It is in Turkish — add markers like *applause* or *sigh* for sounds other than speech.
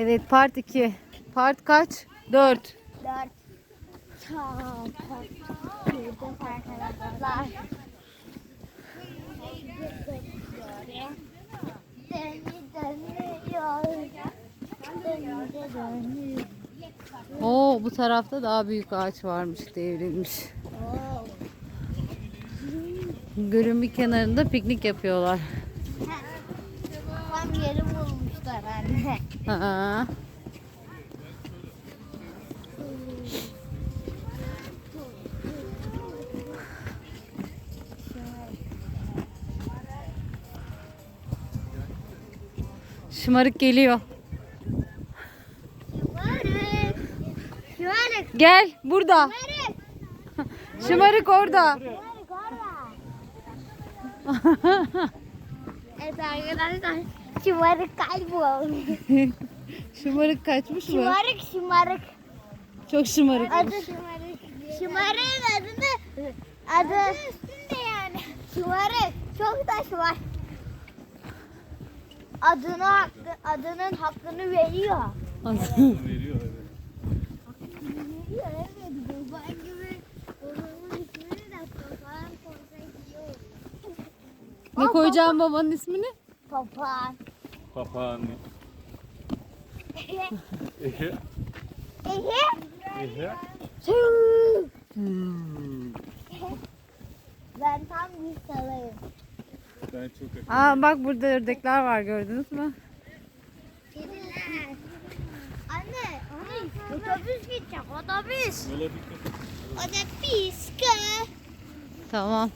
Evet part 2. Part kaç? 4. Dört. Çok. Burada arkadaşlar. Dönü dönüyor. Dönü de dönüyor. Oo bu tarafta daha büyük ağaç varmış devrilmiş. Gölün bir kenarında piknik yapıyorlar. Bulmuşlar anne. Ha. Şımarık geliyor. Şımarık. Şımarık. Gel burada. Şımarık. Şımarık orada. Şımarık orada. Evet arkadaşlar. Şımarık kaybolmuş. *laughs* Şımarık kaçmış mı? Şımarık şımarık. Çok şımarık. Adı şımarık. Şımarık'ın adını adı üstünde yani. Şımarık. Çok taş var. Adını hakkı, adının hakkını veriyor. Veriyor evet. Veriyor evet. Baban gibi babamın ismini de papağan koysak iyi olur. ne koyacağım babanın ismini? Papağan. Papağan. Ehe. Ehe. Ehe. Ehe. Tüh. Hmm. Ben tam bir salayım. Ben çok akıllı. Aa bak burada ördekler var gördünüz mü? Kediler. Anne, anne otobüs gidecek otobüs. Otobüs. kı. Tamam.